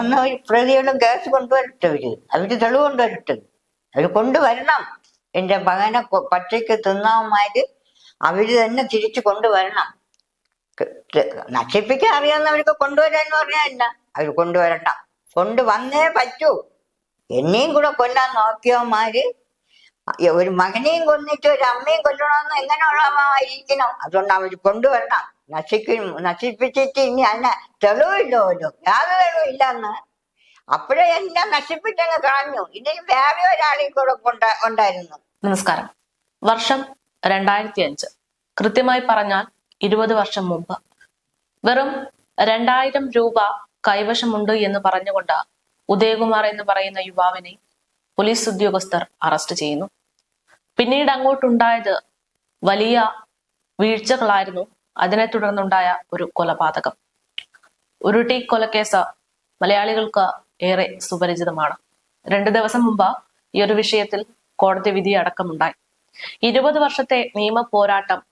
ഒന്ന് പ്രതികളും കേസ് കൊണ്ടുവരട്ടെ അവർ. അവർ തെളിവ് കൊണ്ടുവരട്ടെ. അവർ കൊണ്ടുവരണം. എന്റെ മകനെ പച്ചയ്ക്ക് തിന്നാവന്മാര് അവർ തന്നെ തിരിച്ചു കൊണ്ടുവരണം. നശിപ്പിക്കാൻ അറിയാവുന്നവർക്ക് കൊണ്ടുവരാന്ന് പറഞ്ഞല്ല അവർ കൊണ്ടുവരണ്ട. കൊണ്ടുവന്നേ പറ്റൂ. എന്നെയും കൂടെ കൊല്ലാൻ നോക്കിയവന്മാര് ഒരു മകനെയും കൊന്നിട്ട് ഒരു അമ്മയും കൊല്ലണമെന്ന് എങ്ങനെയുള്ളമായിരിക്കണം അതുകൊണ്ട് അവർ കൊണ്ടുവരണം. നശിക്കും നശിപ്പിച്ചിട്ട് ഇനി അതിനെ തെളിവില്ലല്ലോ യാതൊരു തെളിവില്ലെന്ന് അപ്പോഴേ എല്ലാം നശിപ്പിച്ചങ്ങ് കളഞ്ഞു. ഇനി വേറെ ഒരാളെയും കൂടെ ഉണ്ടായിരുന്നു. നമസ്കാരം. വർഷം രണ്ടായിരത്തി അഞ്ച് കൃത്യമായി പറഞ്ഞാൽ ഇരുപത് വർഷം മുമ്പ്. വെറും രണ്ടായിരം രൂപ കൈവശമുണ്ട് എന്ന് പറഞ്ഞുകൊണ്ട് ഉദയകുമാർ എന്ന് പറയുന്ന യുവാവിനെ പോലീസ് ഉദ്യോഗസ്ഥർ അറസ്റ്റ് ചെയ്യുന്നു. പിന്നീട് അങ്ങോട്ടുണ്ടായത് വലിയ വീഴ്ചകളായിരുന്നു അതിനെ തുടർന്നുണ്ടായ ഒരു കൊലപാതകം. ഉരുട്ടി കൊലക്കേസ് മലയാളികൾക്ക് ഏറെ സുപരിചിതമാണ്. രണ്ടു ദിവസം മുമ്പ് ഈ ഒരു വിഷയത്തിൽ കോടതി വിധി അടക്കമുണ്ടായി. ഇരുപത് വർഷത്തെ നിയമ പോരാട്ടം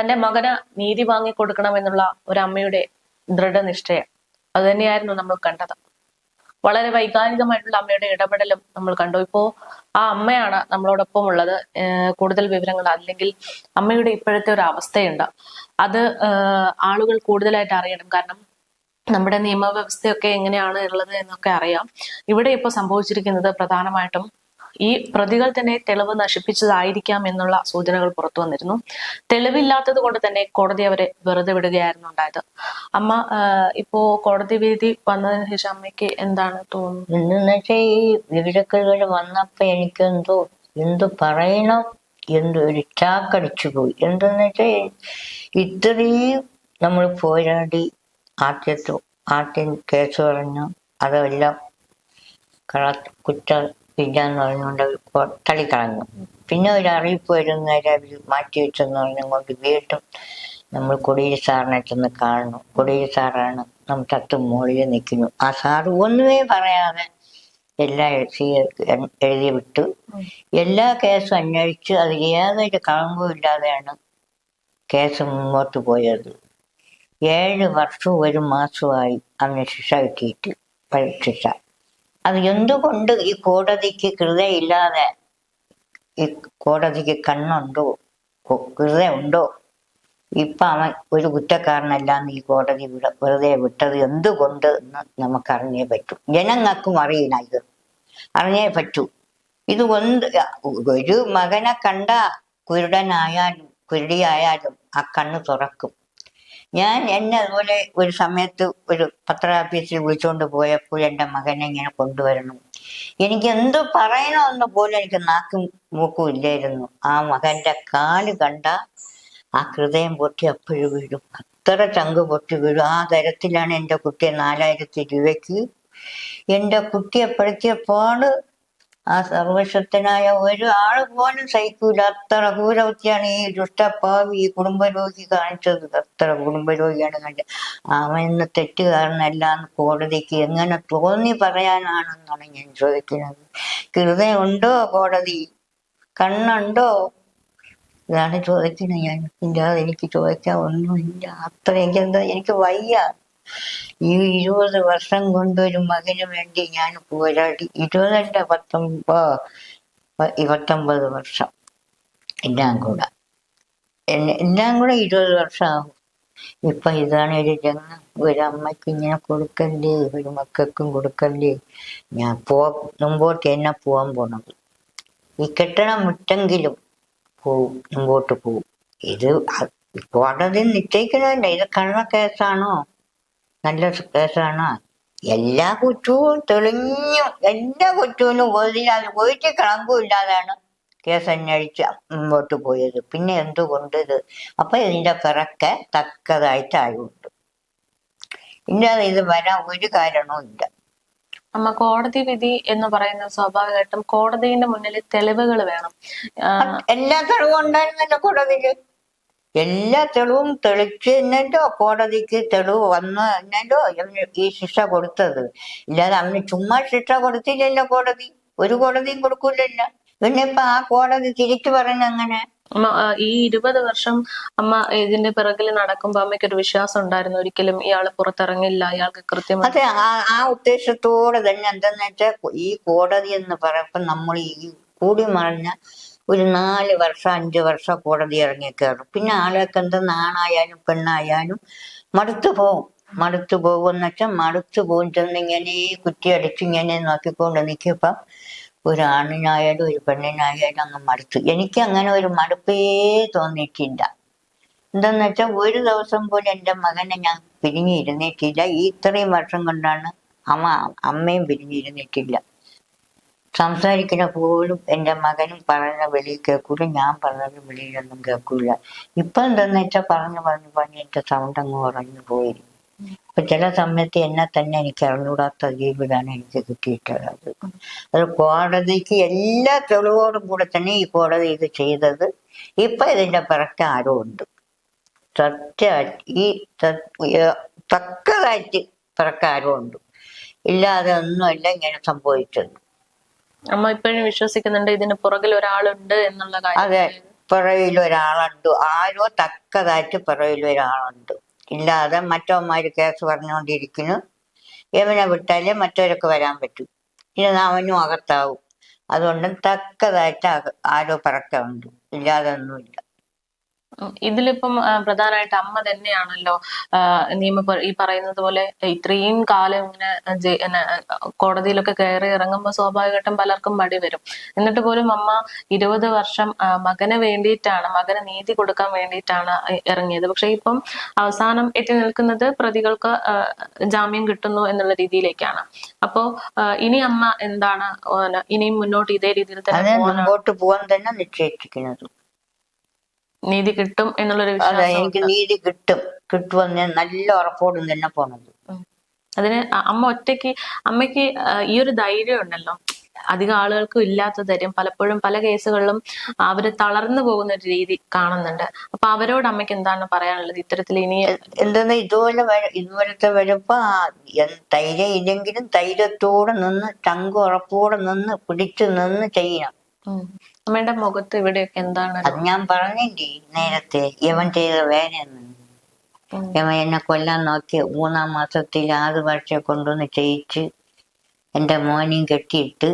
തന്റെ മകന് നീതി വാങ്ങിക്കൊടുക്കണമെന്നുള്ള ഒരു അമ്മയുടെ ദൃഢനിശ്ചയം. അതുതന്നെയായിരുന്നു നമ്മൾ കണ്ടത്. വളരെ വൈകാരികമായിട്ടുള്ള അമ്മയുടെ ഇടപെടലും നമ്മൾ കണ്ടു. ഇപ്പോ ആ അമ്മയാണ് നമ്മളോടൊപ്പം ഉള്ളത്. കൂടുതൽ വിവരങ്ങൾ അല്ലെങ്കിൽ അമ്മയുടെ ഇപ്പോഴത്തെ ഒരു അവസ്ഥയുണ്ട്. അത് ആളുകൾ കൂടുതലായിട്ട് അറിയണം. കാരണം നമ്മുടെ നിയമവ്യവസ്ഥയൊക്കെ എങ്ങനെയാണ് ഉള്ളത് എന്നൊക്കെ അറിയാം. ഇവിടെ ഇപ്പോൾ സംഭവിച്ചിരിക്കുന്നത് പ്രധാനമായിട്ടും ഈ പ്രതികൾ തന്നെ തെളിവ് നശിപ്പിച്ചതായിരിക്കാം എന്നുള്ള സൂചനകൾ പുറത്തു വന്നിരുന്നു. തെളിവില്ലാത്തത് കൊണ്ട് തന്നെ കോടതി അവരെ വെറുതെ വിടുകയായിരുന്നു ഉണ്ടായത്. അമ്മ ഇപ്പോ കോടതി വിധി വന്നതിന് ശേഷം അമ്മയ്ക്ക് എന്താണ് തോന്നുന്നത്? എന്തെന്ന് ഈ വന്നപ്പോ എനിക്ക് എന്തോ എന്തു പറയണം എന്തോ ഒരു ചാക്കടിച്ചു പോയി. എന്തെന്ന് വെച്ചാൽ ഇത്രയും നമ്മൾ പോരാടി ആദ്യത്തെ ആദ്യം കേസ് പറഞ്ഞു അതെല്ലാം കുറ്റ ഇല്ലാന്ന് പറഞ്ഞുകൊണ്ട് തള്ളിക്കളഞ്ഞു. പിന്നെ ഒരു അറിയിപ്പ് വരുന്നവരെ അവർ മാറ്റി വെച്ചെന്ന് പറഞ്ഞുകൊണ്ട് വീണ്ടും നമ്മൾ കൊടിയേരി സാറിനെ ചെന്ന് കാണുന്നു. കൊടിയേരി സാറാണ് നമ്മൾ തത്ത് മുകളിൽ നിൽക്കുന്നു. ആ സാറ് ഒന്നുമേ പറയാതെ എല്ലാ എഴുതി വിട്ടു. എല്ലാ കേസും അന്വേഷിച്ച് അത് യാതൊരു കളങ്കവും ഇല്ലാതെയാണ് കേസ് മുമ്പോട്ട് പോയത്. ഏഴ് വർഷവും ഒരു മാസമായി അന്ന് ശിക്ഷ കിട്ടിയിട്ട് ശിക്ഷ അത് എന്തുകൊണ്ട് ഈ കോടതിക്ക് കൃതയില്ലാതെ ഈ കോടതിക്ക് കണ്ണുണ്ടോ? കൊ- ഹൃദയമുണ്ടോ ഇപ്പൊ അവൻ ഒരു കുറ്റക്കാരനല്ലാന്ന് ഈ കോടതി വിട വെറുതെ വിട്ടത് എന്തുകൊണ്ട് എന്ന് നമുക്ക് അറിഞ്ഞേ പറ്റൂ. ജനങ്ങൾക്കും അറിയില്ല ഇത്. അറിഞ്ഞേ പറ്റൂ. ഇത് കൊണ്ട് ഒരു മകനെ കണ്ട കുരുടനായാലും കുരുടിയായാലും ആ കണ്ണ് തുറക്കും. ഞാൻ എന്നെ അതുപോലെ ഒരു സമയത്ത് ഒരു പത്ര ഓഫീസിൽ വിളിച്ചുകൊണ്ട് പോയപ്പോൾ എന്റെ മകനെ ഇങ്ങനെ കൊണ്ടുവരണം എനിക്ക് എന്ത് പറയണമെന്ന് പോലും എനിക്ക് നാക്കും മൂക്കും ഇല്ലായിരുന്നു. ആ മകന്റെ കാൽ കണ്ട ആ ഹൃദയം പൊട്ടി അപ്പോഴും വീഴും. അത്ര ചങ്ക് പൊട്ടി വീഴും. ആ തരത്തിലാണ് എന്റെ കുട്ടിയെ നാലായിരത്തി രൂപയ്ക്ക് എന്റെ കുട്ടിയെ പെടുത്തിയപ്പോൾ ആ സർവശക്തനായ ഒരു ആൾ പോലും സഹിക്കൂല. അത്ര ക്രൂരവൃത്തിയാണ് ഈ ദുഷ്ടപ്പാവി ഈ കുടുംബരോഗി കാണിച്ചത്. അത്ര കുടുംബരോഗിയാണ് കാണിച്ചത് അവൻ ഇന്ന് തെറ്റുകാരനല്ല എന്ന് കോടതിക്ക് എങ്ങനെ തോന്നി പറയാനാണെന്നാണ് ഞാൻ ചോദിക്കുന്നത്. ഹൃദയമുണ്ടോ കോടതി? കണ്ണുണ്ടോ? ഇതാണ് ചോദിക്കുന്നത് ഞാൻ. ഇല്ലാതെ എനിക്ക് ചോദിക്കാൻ ഒന്നുമില്ല. അത്ര എനിക്ക് എന്താ എനിക്ക് വയ്യ. ഈ ഇരുപത് വർഷം കൊണ്ട് ഒരു മകന് വേണ്ടി ഞാൻ പോരാടി. ഇരുപതല്ല പത്തൊമ്പത് പത്തൊമ്പത് വർഷം. എല്ലാം കൂടെ. എല്ലാം കൂടെ ഇരുപത് വർഷമാകും. ഇപ്പൊ ഇതാണ് ഒരു രംഗം. ഒരു അമ്മയ്ക്ക് ഇങ്ങനെ കൊടുക്കല്ലേ ഒരു മക്കൾക്കും കൊടുക്കല്ലേ ഞാൻ പോ മുമ്പോട്ട് എന്നെ പോവാൻ പോണത്. ഈ കെട്ടണം വിട്ടെങ്കിലും പോവും മുമ്പോട്ട് പോവും. ഇത് കോടതി നിശ്ചയിക്കണമല്ല ഇത് കണ്ണ കേസാണോ നല്ല കേസാണ് എല്ലാ കുറ്റവും തെളിഞ്ഞു എല്ലാ കുറ്റവും ഒതില്ലാതെ ഒരു കളങ്കും ഇല്ലാതാണ് കേസ് അന്വേഷിച്ച് മുമ്പോട്ട് പോയത്. പിന്നെ എന്തുകൊണ്ട് ഇത് അപ്പൊ ഇതിന്റെ പിറക്കെ തക്കതായിട്ട് ആയുണ്ട്. ഇല്ലാതെ ഇത് വരാൻ ഒരു കാരണവും ഇല്ല. അമ്മ കോടതി വിധി എന്ന് പറയുന്ന സ്വാഭാവികമായിട്ടും കോടതിന്റെ മുന്നിൽ തെളിവുകൾ വേണം. എല്ലാ തെളിവും ഉണ്ടായിരുന്നല്ലോ കോടതിയിൽ എല്ലാ തെളിവും തെളിച്ച് എന്നല്ലോ കോടതിക്ക് തെളിവ് വന്ന് അവന് ഈ ശിക്ഷ കൊടുത്തത്. ഇല്ലാതെ അവന് ചുമ്മാ ശിക്ഷ കൊടുത്തില്ലല്ലോ കോടതി. ഒരു കോടതിയും കൊടുക്കൂലല്ലോ. പിന്നെ ഇപ്പൊ ആ കോടതി തിരിച്ചു പറഞ്ഞ അങ്ങനെ അമ്മ ഈ ഇരുപത് വർഷം അമ്മ ഇതിന്റെ പിറകിൽ നടക്കുമ്പോ അമ്മയ്ക്ക് ഒരു വിശ്വാസം ഉണ്ടായിരുന്നു. ഒരിക്കലും ഇയാൾ പുറത്തിറങ്ങില്ല. ഇയാൾക്ക് കൃത്യം അതെ ആ ആ ഉദ്ദേശത്തോടെ തന്നെ എന്തെന്ന് വെച്ചാൽ ഈ കോടതി എന്ന് പറയുമ്പോൾ നമ്മൾ ഈ കൂടി മറിഞ്ഞ ഒരു നാല് വർഷം അഞ്ച് വർഷം കോടതി ഇറങ്ങി കയറും. പിന്നെ ആളൊക്കെ എന്താ നാണായാലും പെണ്ണായാലും മടുത്തു പോവും. മടുത്തു പോകുമെന്ന് വെച്ചാൽ മടുത്തു പോകും ചെന്നിങ്ങനെ കുറ്റിയടിച്ച് ഇങ്ങനെ നോക്കിക്കൊണ്ട് നിൽക്കുമ്പം ഒരു ആണിനായാലും ഒരു പെണ്ണിനായാലും അങ്ങ് മടുത്തു. എനിക്ക് അങ്ങനെ ഒരു മടുപ്പേ തോന്നിയിട്ടില്ല. എന്താന്ന് വെച്ചാൽ ഒരു ദിവസം പോലും എന്റെ മകനെ ഞാൻ പിരിഞ്ഞിരുന്നിട്ടില്ല. ഈ ഇത്രയും വർഷം കൊണ്ടാണ് അമ്മ അമ്മയും പിരിഞ്ഞിരുന്നിട്ടില്ല. സംസാരിക്കുന്ന പോലും എന്റെ മകനും പറഞ്ഞ വെളിയിൽ കേൾക്കൂല ഞാൻ പറഞ്ഞത് വെളിയിലൊന്നും കേൾക്കൂല. ഇപ്പൊ എന്താന്ന് വെച്ചാൽ പറഞ്ഞു പറഞ്ഞു പറഞ്ഞ് എന്റെ സൗണ്ട് അങ്ങ് ഉറഞ്ഞു പോയി. അപ്പൊ ചില സമയത്ത് എന്നെ തന്നെ എനിക്ക് അറിഞ്ഞൂടാത്ത ജീവിതമാണ് എനിക്ക് കിട്ടിയിട്ടുള്ളത്. അത് കോടതിക്ക് എല്ലാ തെളിവോടും കൂടെ തന്നെ ഈ കോടതി ഇത് ചെയ്തത്. ഇപ്പൊ ഇതിന്റെ പിറക്ക് ആരോ ഉണ്ട്. ഈ തക്കതായിട്ട് പിറക്കാരും ഉണ്ട്. ഇല്ലാതെ ഒന്നുമല്ല ഇങ്ങനെ സംഭവിച്ചത്. അമ്മ ഇപ്പോഴും വിശ്വസിക്കുന്നുണ്ട് ഇതിന് പുറകിൽ ഒരാളുണ്ട് എന്നുള്ള കാര്യം. അതെ പിറയിൽ ഒരാളുണ്ട്. ആരോ തക്കതായിട്ട് പിറയിൽ ഒരാളുണ്ട്. ഇല്ലാതെ മറ്റോമാര് കേസ് പറഞ്ഞുകൊണ്ടിരിക്കുന്നു. എവനെ വിട്ടാലേ മറ്റവരൊക്കെ വരാൻ പറ്റും. ഇനി അവനും അകത്താവും. അതുകൊണ്ട് തക്കതായിട്ട് ആരോ പറക്കുന്നുണ്ട് ഇല്ലാതെ ഒന്നുമില്ല. ഇതിലിപ്പം പ്രധാനമായിട്ട് അമ്മ തന്നെയാണല്ലോ നിയമ ഈ പറയുന്നത് പോലെ ഇത്രയും കാലം ഇങ്ങനെ കോടതിയിലൊക്കെ കയറി ഇറങ്ങുമ്പോൾ സ്വാഭാവികമായിട്ടും പലർക്കും മടി വരും. എന്നിട്ട് പോലും അമ്മ ഇരുപത് വർഷം മകന് വേണ്ടിയിട്ടാണ് മകന് നീതി കൊടുക്കാൻ വേണ്ടിയിട്ടാണ് ഇറങ്ങിയത്. പക്ഷെ ഇപ്പം അവസാനം എത്തി നിൽക്കുന്നത് പ്രതികൾക്ക് ജാമ്യം കിട്ടുന്നു എന്നുള്ള രീതിയിലേക്കാണ്. അപ്പോ ഇനി അമ്മ എന്താണ് ഇനിയും മുന്നോട്ട് ഇതേ രീതിയിൽ തന്നെ മുമ്പോട്ട് പോകാൻ തന്നെ നിശ്ചയിച്ചിരിക്കുന്നത്. നീതി കിട്ടും എന്നുള്ളൊരു അതെ എനിക്ക് നീതി കിട്ടും. കിട്ടുമെന്ന് ഞാൻ നല്ല ഉറപ്പോടും തന്നെ പോണത്. അതിന് അമ്മ ഒറ്റയ്ക്ക് അമ്മയ്ക്ക് ഈ ഒരു ധൈര്യം ഉണ്ടല്ലോ. അധികം ആളുകൾക്കും ഇല്ലാത്ത ധൈര്യം പലപ്പോഴും പല കേസുകളിലും അവർ തളർന്നു പോകുന്ന ഒരു രീതി കാണുന്നുണ്ട്. അപ്പൊ അവരോട് അമ്മയ്ക്ക് എന്താണ് പറയാനുള്ളത്? ഇത്തരത്തിൽ ഇനി എന്തെന്ന് ഇതുപോലെ ഇതുപോലത്തെ വരുമ്പോ ധൈര്യം ഇല്ലെങ്കിലും ധൈര്യത്തോടെ നിന്ന് ചങ്കുറപ്പോടെ നിന്ന് പിടിച്ചു നിന്ന് ചെയ്യണം. അമ്മയുടെ മുഖത്ത് ഇവിടെയൊക്കെ എന്താണ് അത് ഞാൻ പറഞ്ഞില്ലേ നേരത്തെ യവൻ ചെയ്ത ഉം. യവൻ എന്നെ കൊല്ലാൻ നോക്കി മൂന്നാം മാസത്തിൽ ആറ് വർഷം കൊണ്ടുവന്ന് ചെയ്യിച്ച് എന്റെ മോനെയും കെട്ടിയിട്ട്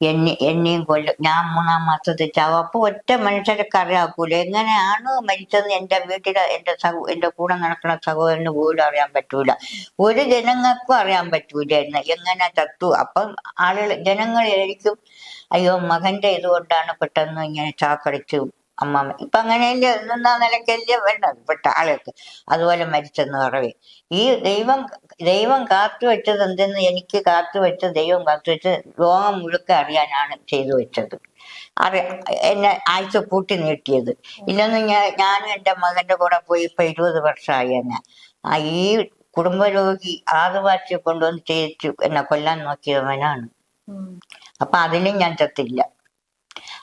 എന്നെ എന്നെയും കൊല്ല ഞാൻ മൂന്നാം മാസത്തിൽ ചാവും. അപ്പൊ ഒറ്റ മനുഷ്യരൊക്കെ അറിയാക്കൂല എങ്ങനെയാണ് മരിച്ചതെന്ന് എന്റെ വീട്ടിലെ എന്റെ സഹോ എന്റെ കൂടെ നടക്കുന്ന സഹോദരന് പോലും അറിയാൻ പറ്റൂല. ഒരു ജനങ്ങൾക്കും അറിയാൻ പറ്റൂല പറ്റൂലായിരുന്നു. എങ്ങനെ ചത്തു അപ്പം ആളുകൾ ജനങ്ങളായിരിക്കും അയ്യോ മകന്റെ ഇതുകൊണ്ടാണ് പെട്ടെന്ന് ഇങ്ങനെ ചാക്കടിച്ചു അമ്മമ്മ ഇപ്പൊ അങ്ങനെയല്ലേ നിന്നാ നിലയ്ക്കല്ലേ വേണ്ടത്? പെട്ട ആളുകൾക്ക്. അതുപോലെ മരിച്ചെന്ന് പറവേ. ഈ ദൈവം ദൈവം കാത്തു വെച്ചത് എന്തെന്ന് എനിക്ക് കാത്തു വെച്ച ദൈവം കാത്തു വെച്ച് ലോകം മുഴുക്ക അറിയാനാണ് ചെയ്തു വെച്ചത്. അറിയ എന്നെ ആഴ്ച കൂട്ടി നീട്ടിയത്. ഇല്ലെന്ന് ഞാൻ ഞാനും എന്റെ മകന്റെ കൂടെ പോയി ഇപ്പൊ ഇരുപത് വർഷമായി എന്നെ. ആ ഈ കുടുംബരോഗി ആദിവാസിയെ കൊണ്ടുവന്ന് ചെയ്യിച്ചു എന്നെ കൊല്ലാൻ നോക്കിയവനാണ്. അപ്പൊ അതിനും ഞാൻ ചത്തില്ല.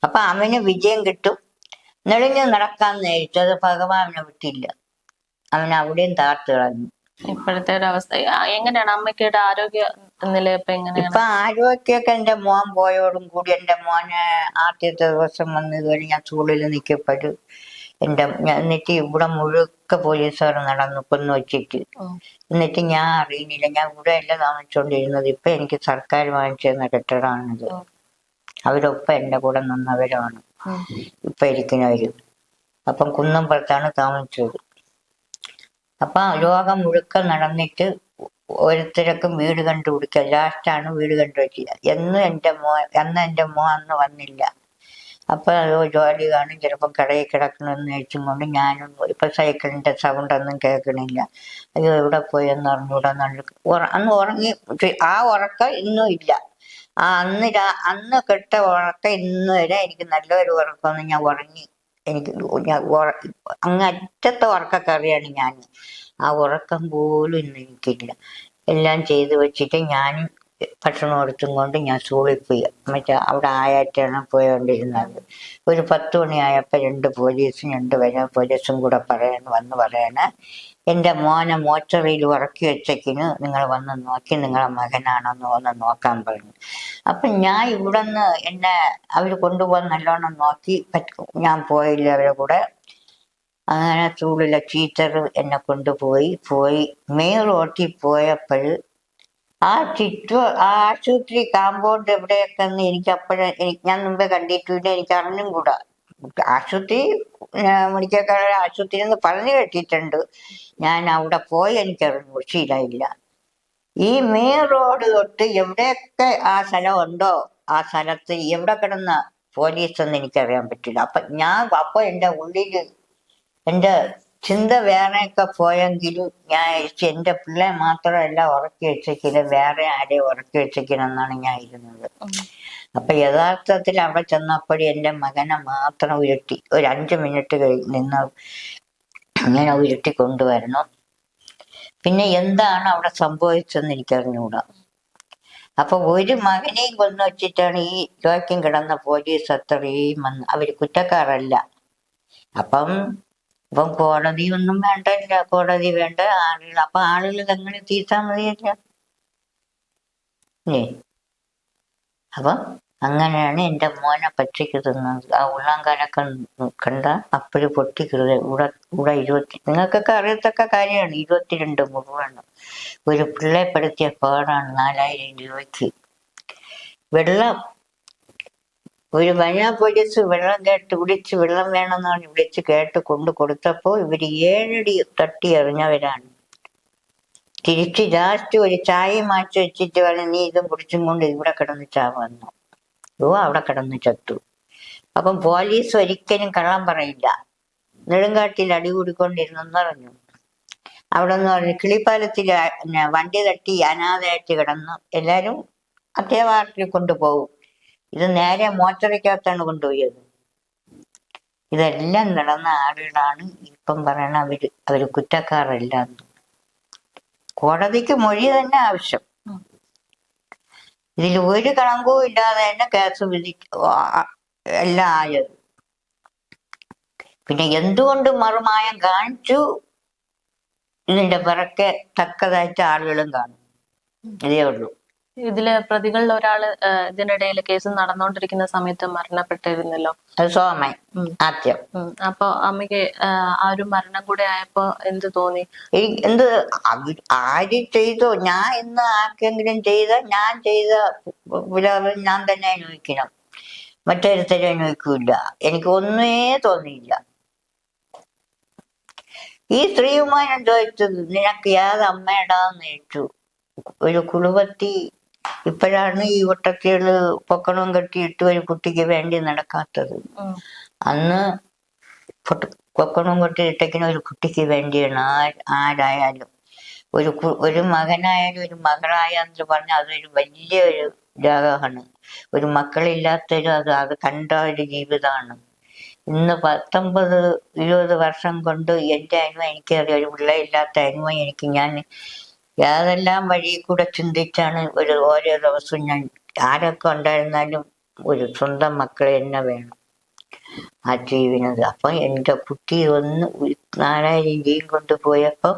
അപ്പൊ അവന് വിജയം കിട്ടും. നെളിഞ്ഞു നടക്കാൻ നേരിട്ടത് ഭഗവാനെ വിട്ടില്ല. അവൻ അവിടെയും താർത്തു കളഞ്ഞു. ഇപ്പോഴത്തെ ഒരു അവസ്ഥ. എങ്ങനെയാണ് അമ്മയ്ക്കയുടെ ആരോഗ്യ നില ഇപ്പൊ എങ്ങനെയാണ്? ഇപ്പൊ ആരോഗ്യമൊക്കെ എന്റെ മോൻ പോയോടും കൂടി എന്റെ മോനെ ആദ്യത്തെ ദിവസം വന്നത് കഴിഞ്ഞാൽ ഞാൻ ചൂടിൽ നിൽക്കപ്പെടും എന്റെ ഞാൻ എന്നിട്ട് ഇവിടെ മുഴുക്ക പോലീസുകാർ നടന്നു കൊന്നു വെച്ചിട്ട്. എന്നിട്ട് ഞാൻ അറിയുന്നില്ല. ഞാൻ ഇവിടെ അല്ല താമസിച്ചുകൊണ്ടിരുന്നത് ഇപ്പൊ എനിക്ക് സർക്കാർ വാങ്ങിച്ചു തന്ന കെട്ടിടമാണിത് അവരൊപ്പം എന്റെ കൂടെ നിന്നവരാണ്. ഇപ്പൊ ഇരിക്കുന്നവര് അപ്പം കുന്നമ്പുറത്താണ് താമസിച്ചത്. അപ്പൊ ലോകം മുഴുക്ക നടന്നിട്ട് ഓരോരുത്തരൊക്കെ വീട് കണ്ടുപിടിക്കുക. ലാസ്റ്റാണ് വീട് കണ്ടുപിടിക്കുക. എന്ന് എന്റെ മോ അന്ന് എന്റെ മോ അന്ന് വന്നില്ല. അപ്പൊ അത് ജോലി കാണും. ചിലപ്പോൾ കടയിൽ കിടക്കണമെന്ന് വെച്ചും കൊണ്ട് ഞാനും ഇപ്പൊ സൈക്കിളിന്റെ സൗണ്ടൊന്നും കേൾക്കണില്ല. അയ്യോ എവിടെ പോയി എന്ന് അറിഞ്ഞൂടാ അന്ന് ഉറങ്ങി ആ ഉറക്കം ഇന്നും ഇല്ല. ആ അന്ന് രാ- അന്ന് കെട്ട ഉറക്കം ഇന്ന് വരെ എനിക്ക് നല്ലൊരു ഉറക്കമൊന്നും ഞാൻ ഉറങ്ങി. എനിക്ക് ഞാൻ അങ്ങ് അറ്റത്തെ ഉറക്കക്കറിയാണ് ഞാൻ ആ ഉറക്കം പോലും ഇന്ന് എനിക്കില്ല. എല്ലാം ചെയ്തു വെച്ചിട്ട് ഞാനും ഭക്ഷണം എടുത്തും കൊണ്ട് ഞാൻ സ്കൂളിൽ പോയി. മറ്റേ അവിടെ ആയാറ്റാണ് പോയോണ്ടിരുന്നത്. ഒരു പത്ത് മണിയായപ്പോൾ രണ്ട് പോലീസും രണ്ട് വരെ പോലീസും കൂടെ പറയാൻ വന്ന് പറയണ എന്റെ മോനെ മോച്ചറിയിൽ ഉറക്കി വെച്ചേക്കിന് നിങ്ങൾ വന്ന് നോക്കി നിങ്ങളെ മകനാണെന്ന് വന്ന് നോക്കാൻ പറഞ്ഞു. അപ്പം ഞാൻ ഇവിടെ നിന്ന് എന്നെ അവർ കൊണ്ടുപോകാൻ നല്ലോണം നോക്കി ഞാൻ പോയില്ല അവരെ കൂടെ. അങ്ങനെ ചൂടിലെ ടീച്ചർ എന്നെ കൊണ്ടുപോയി പോയി. മെയിൻ റോട്ടിൽ പോയപ്പോൾ ആ ചുറ്റു ആ ആശുപത്രി കാമ്പൗണ്ട് എവിടെയൊക്കെ എന്ന് എനിക്ക് അപ്പോഴേ ഞാൻ മുമ്പേ കണ്ടിട്ടില്ല എനിക്ക് അറിഞ്ഞും കൂടാ. ആശുപത്രി മെഡിക്കൽ ആശുപത്രി എന്ന് പറഞ്ഞു കേട്ടിട്ടുണ്ട്. ഞാൻ അവിടെ പോയി എനിക്കറിഞ്ഞു ശീലമില്ല ഈ മെയിൻ റോഡ് തൊട്ട് എവിടെയൊക്കെ ആ സ്ഥലം ഉണ്ടോ ആ സ്ഥലത്ത് എവിടെ കിടന്ന പോലീസ് എന്ന് എനിക്കറിയാൻ പറ്റില്ല. അപ്പൊ ഞാൻ അപ്പൊ എന്റെ ഉള്ളിൽ എന്റെ ചിന്ത വേറെയൊക്കെ പോയെങ്കിലും ഞാൻ എന്റെ എന്റെ പിള്ളേ മാത്രമല്ല ഉറക്കി വെച്ചിരിക്കുന്നത് വേറെ ആരെയും ഉറക്കി വെച്ചിരിക്കണമെന്നാണ് ഞാൻ ഇരുന്നത്. അപ്പൊ യഥാർത്ഥത്തിൽ അവിടെ ചെന്നപ്പോഴും എന്റെ മകനെ മാത്രം ഉരുട്ടി. ഒരു അഞ്ച് മിനിറ്റ് കഴിഞ്ഞ് നിന്ന് ഇങ്ങനെ ഉരുട്ടി കൊണ്ടുവരണം പിന്നെ എന്താണ് അവിടെ സംഭവിച്ചതെന്ന് എനിക്കറിഞ്ഞുകൂടാ അപ്പൊ ഒരു മകനെയും കൊന്നു വെച്ചിട്ടാണ് ഈ ലോക്യം കിടന്ന പോലീസ് അത്രയും വന്ന്. അവർ കുറ്റക്കാരല്ല. അപ്പം ഇപ്പം കോടതി ഒന്നും വേണ്ടല്ല. കോടതി വേണ്ട ആളുകൾ. അപ്പൊ ആളുകൾ എങ്ങനെ തീർത്താൽ മതിയല്ല. ഏ? അപ്പൊ അങ്ങനെയാണ് എന്റെ മോനെ പച്ചയ്ക്ക് തിന്നത് ആ ഉള്ളാങ്കാലൊക്കെ കണ്ട അപ്പോഴും പൊട്ടിക്കരുത് ഇവിടെ ഇവിടെ ഇരുപത്തി നിങ്ങൾക്കൊക്കെ അറിയത്തക്ക കാര്യമാണ്. ഇരുപത്തിരണ്ട് മുറിവാണ്. ഒരു പിള്ളേപ്പെടുത്തിയ പാടാണ് നാലായിരം രൂപയ്ക്ക്. വെള്ളം ഒരു വനിതാ പോലീസ് വെള്ളം കേട്ട് വിളിച്ച് വെള്ളം വേണമെന്നാണ് പറഞ്ഞ് വിളിച്ച് കേട്ട് കൊണ്ടു കൊടുത്തപ്പോ ഇവർ ഏഴടി തട്ടി എറിഞ്ഞവരാണ്. തിരിച്ച് ലാസ്റ്റ് ഒരു ചായ മാറ്റി വെച്ചിട്ട് വേണം നീ ഇതും കുടിച്ചും കൊണ്ട് ഇവിടെ കിടന്ന് ചാവുന്നു ഓ അവിടെ കിടന്ന് ചത്തു. അപ്പം പോലീസ് ഒരിക്കലും കള്ളം പറയില്ല. നെടുങ്കാട്ടിൽ അടികൂടിക്കൊണ്ടിരുന്നെന്ന് പറഞ്ഞു. അവിടെ നിന്ന് പറഞ്ഞു കിളിപ്പാലത്തിൽ വണ്ടി തട്ടി അനാഥയായിട്ട് കിടന്നു എല്ലാവരും അത്യാവാർട്ടിൽ കൊണ്ടുപോകും. ഇത് നേരെ മോച്ചറിക്കകത്താണ് കൊണ്ടുപോയത്. ഇതെല്ലാം നടന്ന ആളുകളാണ് ഇപ്പം പറയണ അവർ. അവർ കുറ്റക്കാരല്ല കോടതിക്ക് മൊഴി തന്നെ ആവശ്യം. ഇതിൽ ഒരു കളങ്കവും ഇല്ലാതെ തന്നെ കേസ് വിധി എല്ലാം ആയത്. പിന്നെ എന്തുകൊണ്ട് മറുമായം കാണിച്ചു? ഇതിന്റെ പിറക്കെ തക്കതായിട്ട് ആളുകളും കാണും. ഇതേ ഉള്ളൂ. ഇതിൽ പ്രതികളിൽ ഒരാൾ ഇതിനിടയിൽ കേസ് നടന്നുകൊണ്ടിരിക്കുന്ന സമയത്ത് മരണപ്പെട്ടിരുന്നല്ലോ. സോമൻ ആദ്യം. അപ്പൊ അമ്മയ്ക്ക് ആ, ഒരു മരണം കൂടെ ആയപ്പോ എന്ത് തോന്നി? എന്ത് ആര് ചെയ്തോ? ഞാൻ ഇന്ന് ആർക്കെങ്കിലും ചെയ്ത ഞാൻ ചെയ്ത ഞാൻ തന്നെ അനുഭവിക്കണം. മറ്റൊരുത്തരും അനുഭവിക്കൂല. എനിക്ക് ഒന്നേ തോന്നിയില്ല. ഈ ശ്രീകുമാരൻ ചോദിച്ചത് നിനക്ക് ഏത് അമ്മയുടെ ചോദിച്ചു ഒരു കുടുംബത്തി ഇപ്പോഴാണ് ഈ ഒട്ടത്തികൾ പൊക്കണവും കെട്ടിയിട്ട് ഒരു കുട്ടിക്ക് വേണ്ടി നടക്കാത്തത്. അന്ന് പൊക്കണവും കെട്ടിയിട്ടേക്കിന് ഒരു കുട്ടിക്ക് വേണ്ടിയാണ് ആരായാലും. ഒരു ഒരു മകനായാലും ഒരു മകളായെന്ന് പറഞ്ഞാൽ അതൊരു വലിയ ഒരു ത്യാഗമാണ് ഒരു മക്കളില്ലാത്തൊരു അത് അത് കണ്ട ഒരു ജീവിതമാണ് ഇന്ന് പത്തൊമ്പത് ഇരുപത് വർഷം കൊണ്ട് എന്റെ അനുഭവം എനിക്കറിയാം ഒരു പിള്ളയില്ലാത്ത അനുഭവം എനിക്ക് ഞാൻ ഏതെല്ലാം വഴി കൂടെ ചിന്തിച്ചാണ് ഒരു ഓരോ ദിവസവും ഞാൻ ആരൊക്കെ ഉണ്ടായിരുന്നാലും ഒരു സ്വന്തം മക്കളെ തന്നെ വേണം ആ ജീവിനത് അപ്പൊ എന്റെ കുട്ടി ഒന്ന് നാലായിരം ജീവൻ കൊണ്ടുപോയപ്പോ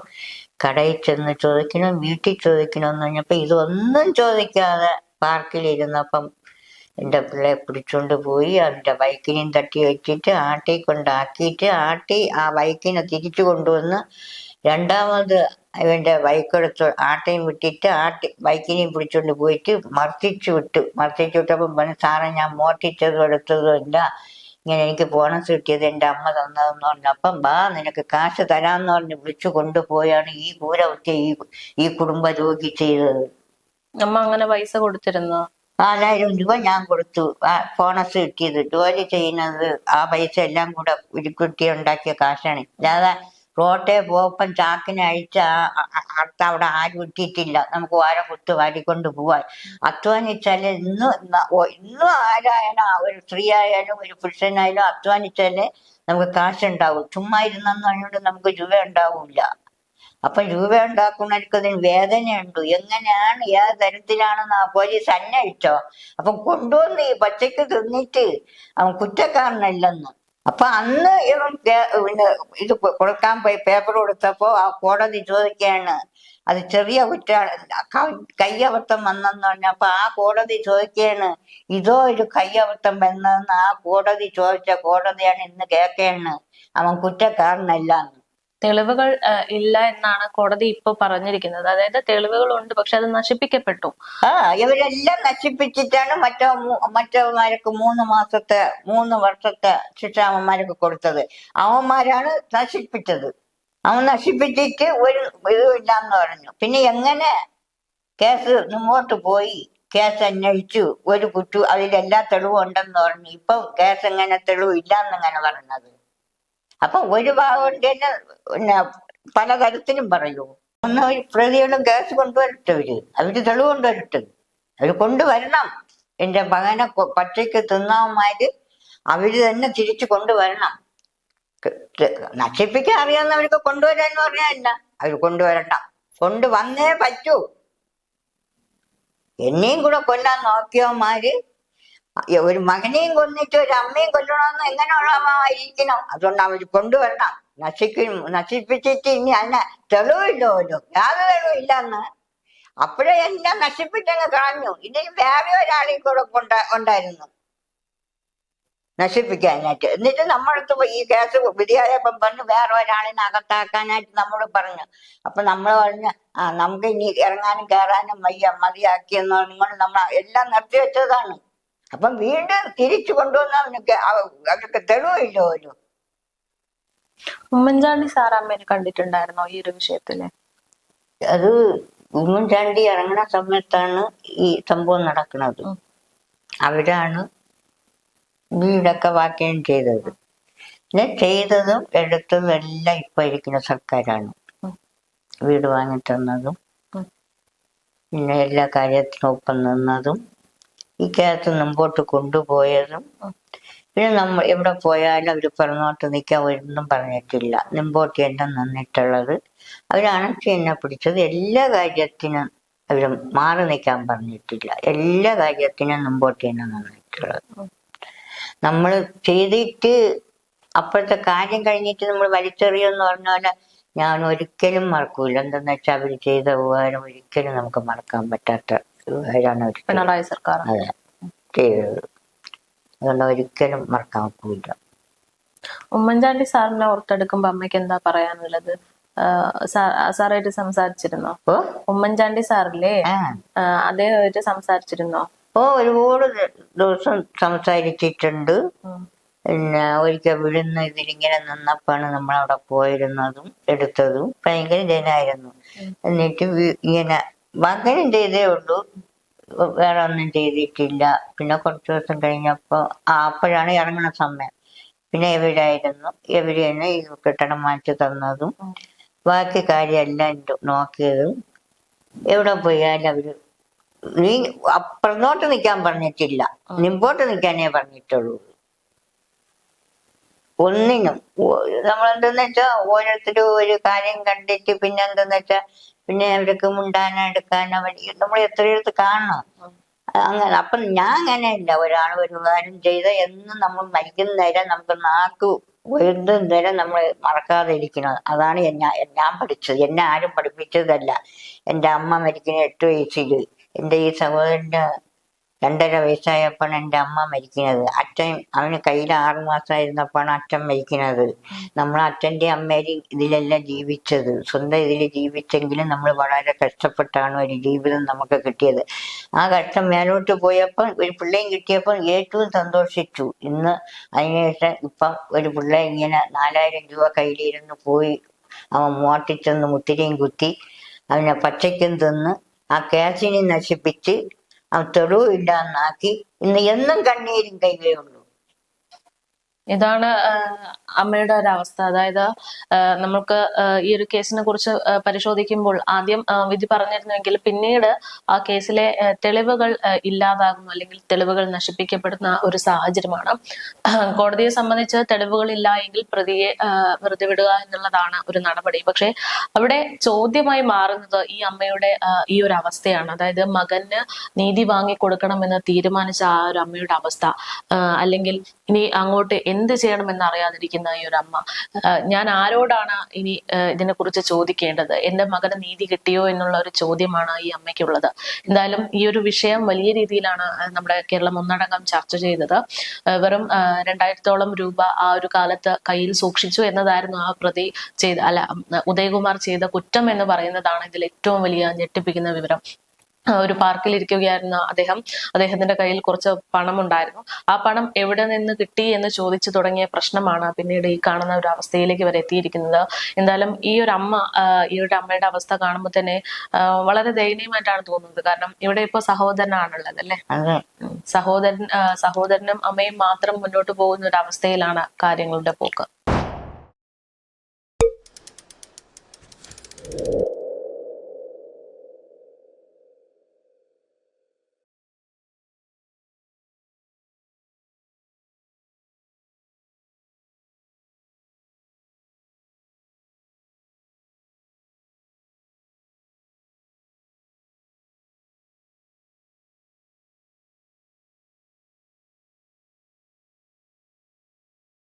കടയിൽ ചെന്ന് ചോദിക്കണം വീട്ടിൽ ചോദിക്കണം എന്ന് പറഞ്ഞപ്പോ ഇതൊന്നും ചോദിക്കാതെ പാർക്കിലിരുന്നപ്പം എന്റെ പിള്ളയെ പിടിച്ചോണ്ട് പോയി അതിന്റെ ബൈക്കിനെയും തട്ടി വെച്ചിട്ട് ആട്ടി കൊണ്ടാക്കിയിട്ട് ആട്ടി ആ ബൈക്കിനെ തിരിച്ചു കൊണ്ടുവന്ന് രണ്ടാമത് ഇവന്റെ ബൈക്കെടുത്ത് ആട്ടയും വിട്ടിട്ട് ആട്ടി ബൈക്കിനെയും പിടിച്ചുകൊണ്ട് പോയിട്ട് മർദ്ദിച്ചു വിട്ടു. മർദ്ദിച്ചു വിട്ടപ്പം പറഞ്ഞു സാറേ ഞാൻ മോട്ടിച്ചതും എടുത്തതും ഇല്ല ഇങ്ങനെ എനിക്ക് ബോണസ് കിട്ടിയത് എന്റെ അമ്മ തന്നതെന്ന് പറഞ്ഞപ്പം ബാ നിനക്ക് കാശ് തരാമെന്ന് പറഞ്ഞ് വിളിച്ചു കൊണ്ടുപോയാണ് ഈ കൂരവത്തെ ഈ ഈ കുടുംബ രോഗി ചെയ്തത്. അമ്മ അങ്ങനെ പൈസ കൊടുത്തിരുന്നോ? നാലായിരം രൂപ ഞാൻ കൊടുത്തു. ആ ബോണസ് കിട്ടിയത്. ജോലി ചെയ്യുന്നത് ആ പൈസ എല്ലാം കൂടെ ഉരുക്കുട്ടി ഉണ്ടാക്കിയ കാശാണ്. അല്ലാതെ റോട്ടെ പോപ്പം ചാക്കിന് അഴിച്ച അടുത്ത അവിടെ ആരും ഇട്ടിട്ടില്ല. നമുക്ക് ഓരോ കുത്തു വാരിക്കൊണ്ട് പോവാൻ. അധ്വാനിച്ചാൽ ഇന്ന് ഇന്നും ആരായാലും ഒരു സ്ത്രീ ആയാലും ഒരു പുരുഷനായാലും അധ്വാനിച്ചാലേ നമുക്ക് കാശുണ്ടാവും. ചുമ്മാ ഇരുന്നെന്ന് പറഞ്ഞുകൊണ്ട് നമുക്ക് രൂപ ഉണ്ടാവില്ല അപ്പൊ രൂപ ഉണ്ടാക്കുന്നവർക്ക് അതിന് വേദനയുണ്ട്. എങ്ങനെയാണ് ഏത് തരത്തിലാണെന്ന് ആ പോലീസ് അന്വേഷിച്ചോ? അപ്പൊ കൊണ്ടുവന്ന് ഈ പച്ചക്ക് തിന്നിട്ട് അവൻ കുറ്റക്കാരനല്ലെന്ന്. അപ്പൊ അന്ന് ഇവൻ പിന്നെ ഇത് കൊടുക്കാൻ പോയി പേപ്പർ കൊടുത്തപ്പോ ആ കോടതി ചോദിക്കുകയാണ് അത് ചെറിയ കുറ്റ ക- കയ്യബദ്ധം വന്നെന്ന് പറഞ്ഞപ്പോ ആ കോടതി ചോദിക്കുകയാണ് ഇതോ ഒരു കയ്യബദ്ധം വന്നതെന്ന് ആ കോടതി ചോദിച്ച കോടതിയാണ് ഇന്ന് കേൾക്കുകയാണ് അവൻ കുറ്റക്കാരനല്ല എന്ന്. തെളിവുകൾ ഇല്ല എന്നാണ് കോടതി ഇപ്പൊ പറഞ്ഞിരിക്കുന്നത്. അതായത് തെളിവുകളുണ്ട് പക്ഷെ അത് നശിപ്പിക്കപ്പെട്ടു. ഇവരെല്ലാം നശിപ്പിച്ചിട്ടാണ് മറ്റോ മറ്റവന്മാർക്ക് മൂന്ന് മാസത്തെ മൂന്ന് വർഷത്തെ ശിക്ഷ അവന്മാർക്ക് കൊടുത്തത്. അവന്മാരാണ് നശിപ്പിച്ചത്. അവൻ നശിപ്പിച്ചിട്ട് ഒരു ഇതുമില്ലാന്ന് പറഞ്ഞു. പിന്നെ എങ്ങനെ കേസ് മുമ്പോട്ട് പോയി? കേസ് അന്വേഷിച്ചു ഒരു കുറ്റു അതിലെല്ലാ തെളിവും ഉണ്ടെന്ന് പറഞ്ഞു. ഇപ്പൊ കേസ് എങ്ങനെ തെളിവ് ഇല്ലാന്നെങ്ങനെ പറഞ്ഞത്? അപ്പൊ ഒരു ഭാഗം തന്നെ പിന്നെ പലതരത്തിലും പറയൂ. ഒന്ന് പ്രതികളും കേസ് കൊണ്ടുവരട്ടെ അവർ. അവർ തെളിവ് കൊണ്ടുവരട്ടെ. അവർ കൊണ്ടുവരണം. എന്റെ മകനെ പച്ചയ്ക്ക് തിന്നവന്മാര് അവർ തന്നെ തിരിച്ചു കൊണ്ടുവരണം. നശിപ്പിക്കാൻ അറിയാവുന്നവർക്ക് കൊണ്ടുവരാന്ന് പറഞ്ഞല്ല അവർ കൊണ്ടുവരട്ട കൊണ്ടുവന്നേ പറ്റൂ. എന്നെയും കൂടെ കൊല്ലാൻ നോക്കിയവന്മാര് ഒരു മകനെയും കൊന്നിട്ട് ഒരു അമ്മയും കൊല്ലണമെന്ന് എങ്ങനെയുള്ളമായിരിക്കണം അതുകൊണ്ട് അവർ കൊണ്ടുവരണം. നശിക്കും നശിപ്പിച്ചിട്ട് ഇനി അല്ല തെളിവില്ലല്ലോ യാതൊരു തെളിവില്ലെന്ന് അപ്പോഴേ എല്ലാം നശിപ്പിച്ചങ്ങ് കളഞ്ഞു. ഇനി വേറെ ഒരാളെയും കൂടെ കൊണ്ട ഉണ്ടായിരുന്നു. നശിപ്പിക്കാനായിട്ട്. എന്നിട്ട് നമ്മളടുത്ത് ഈ കേസ് വിധിയായപ്പം പറഞ്ഞു വേറെ ഒരാളിനെ അകത്താക്കാനായിട്ട് നമ്മൾ പറഞ്ഞു. അപ്പൊ നമ്മൾ പറഞ്ഞു ആ നമുക്ക് ഇനി ഇറങ്ങാനും കയറാനും വയ്യ മതിയാക്കിയെന്ന് നിങ്ങൾ നമ്മൾ എല്ലാം നിർത്തി വെച്ചതാണ് അപ്പം വീണ്ടും തിരിച്ചു കൊണ്ടുവന്ന അവനൊക്കെ അവർക്ക് തെളിവില്ല തെളിവില്ലല്ലോ ഉമ്മൻചാണ്ടി സാർ അമ്മേനെ കണ്ടിട്ടുണ്ടായിരുന്നോ ഈ ഒരു വിഷയത്തിൽ? അത് ഉമ്മൻചാണ്ടി ഇറങ്ങുന്ന സമയത്താണ് ഈ സംഭവം നടക്കുന്നത്. അവരാണ് വീടൊക്കെ വാക്യം ചെയ്തത്. പിന്നെ ചെയ്തതും എടുത്തതും എല്ലാം ഇപ്പൊ ഇരിക്കുന്ന സർക്കാരാണ്. വീട് വാങ്ങി തന്നതും. പിന്നെ എല്ലാ കാര്യത്തിനും ഒപ്പം നിന്നതും. ഈ കേരളത്തിൽ മുമ്പോട്ട് കൊണ്ടുപോയതും. പിന്നെ നമ്മൾ എവിടെ പോയാലും അവർ പറഞ്ഞോട്ട് നിൽക്കാൻ ഒന്നും പറഞ്ഞിട്ടില്ല. മുമ്പോട്ട് തന്നെ നിന്നിട്ടുള്ളത്. അവരാണ് എന്നെ പിടിച്ചത്. എല്ലാ കാര്യത്തിനും അവർ മാറി നിൽക്കാൻ പറഞ്ഞിട്ടില്ല. എല്ലാ കാര്യത്തിനും മുമ്പോട്ട് തന്നെ നിന്നിട്ടുള്ളത്. നമ്മൾ ചെയ്തിട്ട് അപ്പോഴത്തെ കാര്യം കഴിഞ്ഞിട്ട് നമ്മൾ വലിച്ചെറിയെന്ന് പറഞ്ഞ ഞാൻ ഒരിക്കലും മറക്കൂല. എന്തെന്ന് വെച്ചാൽ അവർ ചെയ്ത ഉപകാരം ഒരിക്കലും നമുക്ക് മറക്കാൻ പറ്റാത്ത അവർ പിണറായി സർക്കാർ. അതെ. ചെയ്തത് അതുകൊണ്ട് ഒരിക്കലും മറക്കാൻ ഒക്കില്ല ഉമ്മൻചാണ്ടി സാറിനെ ഓർത്തെടുക്കുമ്പോ അമ്മയ്ക്ക് എന്താ പറയാനുള്ളത്? സാറായിട്ട് സംസാരിച്ചിരുന്നോ? ഉമ്മൻചാണ്ടി സാറില്ലേ? അതേ ആയിട്ട് അദ്ദേഹമായിട്ട് സംസാരിച്ചിരുന്നോ? ഓ ഒരുപാട് ദിവസം സംസാരിച്ചിട്ടുണ്ട്. പിന്നെ ഒരിക്കൽ വിഴുന്ന ഇതിലിങ്ങനെ നിന്നപ്പാണ് നമ്മളവിടെ പോയിരുന്നതും എടുത്തതും ഭയങ്കര ജനായിരുന്നു എന്നിട്ട് ഇങ്ങനെ മകനും ചെയ്തേ ഉള്ളൂ. വേറെ ഒന്നും ചെയ്തിട്ടില്ല. പിന്നെ കുറച്ച് ദിവസം കഴിഞ്ഞപ്പോ ആ അപ്പോഴാണ് ഇറങ്ങുന്ന സമയം. പിന്നെ എവിടെയായിരുന്നു? എവിടെയാണ് ഈ കെട്ടിടം മാറ്റി തന്നതും ബാക്കി കാര്യമെല്ലാം നോക്കിയതും. എവിടെ പോയാലും അവർ നീ അപ്പുറത്തോട്ട് നിൽക്കാൻ പറഞ്ഞിട്ടില്ല. മുമ്പോട്ട് നിൽക്കാനേ പറഞ്ഞിട്ടുള്ളൂ. ഒന്നിനും. നമ്മളെന്തെന്ന് വെച്ചാ ഓരോരുത്തരും ഒരു കാര്യം കണ്ടിട്ട് പിന്നെ എന്തെന്ന് വെച്ചാ പിന്നെ അവർക്ക് മുണ്ടാനോ എടുക്കാനോ വേണ്ടി നമ്മൾ എത്രയെടുത്ത് കാണണം. അങ്ങനെ. അപ്പം ഞാൻ അങ്ങനെയല്ല. ഒരാൾ ഒരു ചെയ്ത എന്നും നമ്മൾ മരിക്കുന്ന നേരം നമുക്ക് നാക്ക് ഉയർന്ന നേരം നമ്മൾ മറക്കാതെ ഇരിക്കണം അതാണ് എന്നെ ഞാൻ പഠിച്ചത്. എന്നെ ആരും പഠിപ്പിച്ചതല്ല. എന്റെ അമ്മ മരിക്കുന്ന എട്ട് വയസ്സിൽ എന്റെ ഈ സഹോദരന്റെ രണ്ടര വയസ്സായപ്പോഴാണ് എന്റെ അമ്മ മരിക്കുന്നത്. അച്ഛൻ അവന് കയ്യിൽ ആറു മാസമായിരുന്നപ്പോഴാണ് അച്ഛൻ മരിക്കുന്നത്. നമ്മൾ അച്ഛന്റെ അമ്മേരും ഇതിലെല്ലാം ജീവിച്ചത്. സ്വന്തം ഇതിൽ ജീവിച്ചെങ്കിലും നമ്മൾ വളരെ കഷ്ടപ്പെട്ടാണ് ഒരു ജീവിതം നമുക്ക് കിട്ടിയത്. ആ കഷ്ടം മേലോട്ട് പോയപ്പോൾ ഒരു പിള്ളേയും കിട്ടിയപ്പോൾ ഏറ്റവും സന്തോഷിച്ചു. ഇന്ന് അതിനുശേഷം ഇപ്പം ഒരു പിള്ളേ ഇങ്ങനെ നാലായിരം രൂപ കയ്യിലിരുന്ന് പോയി അവൻ മോട്ടിച്ചെന്ന് മുത്തിരിയും കുത്തി അവനെ പച്ചയ്ക്കും തിന്ന് ആ കാശിനെ നശിപ്പിച്ച് അവൻ തെളിവില്ലാന്നാക്കി ഇന്ന് എന്നും കണ്ണീരും കൈകയുള്ളൂ ഇതാണ് അമ്മയുടെ ഒരു അവസ്ഥ അതായത് നമുക്ക് ഈ ഒരു കേസിനെ കുറിച്ച് പരിശോധിക്കുമ്പോൾ ആദ്യം വിധി പറഞ്ഞിരുന്നുവെങ്കിൽ പിന്നീട് ആ കേസിലെ തെളിവുകൾ ഇല്ലാതാകുന്നു അല്ലെങ്കിൽ തെളിവുകൾ നശിപ്പിക്കപ്പെടുന്ന ഒരു സാഹചര്യമാണ്. കോടതിയെ സംബന്ധിച്ച് തെളിവുകൾ ഇല്ല എങ്കിൽ പ്രതിയെ വെറുതെ വിടുക എന്നുള്ളതാണ് ഒരു നടപടി. പക്ഷേ അവിടെ ചോദ്യമായി മാറുന്നത് ഈ അമ്മയുടെ ഈ ഒരു അവസ്ഥയാണ്. അതായത് മകന് നീതി വാങ്ങി കൊടുക്കണമെന്ന് തീരുമാനിച്ച ആ ഒരു അമ്മയുടെ അവസ്ഥ. അല്ലെങ്കിൽ ഇനി അങ്ങോട്ട് എന്ത് ചെയ്യണമെന്ന് അറിയാതിരിക്കുന്ന ഈ ഒരു അമ്മ. ഞാൻ ആരോടാണ് ഇനി ഇതിനെ കുറിച്ച് ചോദിക്കേണ്ടത്? എന്റെ മകന് നീതി കിട്ടിയോ എന്നുള്ള ഒരു ചോദ്യമാണ് ഈ അമ്മയ്ക്കുള്ളത്. എന്തായാലും ഈ ഒരു വിഷയം വലിയ രീതിയിലാണ് നമ്മുടെ കേരളം ഒന്നടങ്കം ചർച്ച ചെയ്തത്. വെറും രണ്ടായിരത്തോളം രൂപ ആ ഒരു കാലത്ത് കയ്യിൽ സൂക്ഷിച്ചു എന്നതായിരുന്നു ആ പ്രതി ചെയ്ത അല്ല ഉദയകുമാർ ചെയ്ത കുറ്റം എന്ന് പറയുന്നതാണ് ഇതിൽ ഏറ്റവും വലിയ ഞെട്ടിപ്പിക്കുന്ന വിവരം. ഒരു പാർക്കിൽ ഇരിക്കുകയായിരുന്ന അദ്ദേഹം. അദ്ദേഹത്തിന്റെ കയ്യിൽ കുറച്ച് പണം ഉണ്ടായിരുന്നു ആ പണം എവിടെ നിന്ന് കിട്ടി എന്ന് ചോദിച്ചു തുടങ്ങിയ പ്രശ്നമാണ് പിന്നീട് ഈ കാണുന്ന ഒരു അവസ്ഥയിലേക്ക് വരെ എത്തിയിരിക്കുന്നത്. എന്തായാലും ഈ ഒരു അമ്മ ഈ ഒരു അമ്മയുടെ അവസ്ഥ കാണുമ്പോൾ തന്നെ വളരെ ദയനീയമായിട്ടാണ് തോന്നുന്നത്. കാരണം ഇവിടെ ഇപ്പൊ സഹോദരനാണുള്ളത് അല്ലെ. സഹോദരൻ സഹോദരനും അമ്മയും മാത്രം മുന്നോട്ട് പോകുന്ന ഒരു അവസ്ഥയിലാണ് കാര്യങ്ങളുടെ പോക്ക്.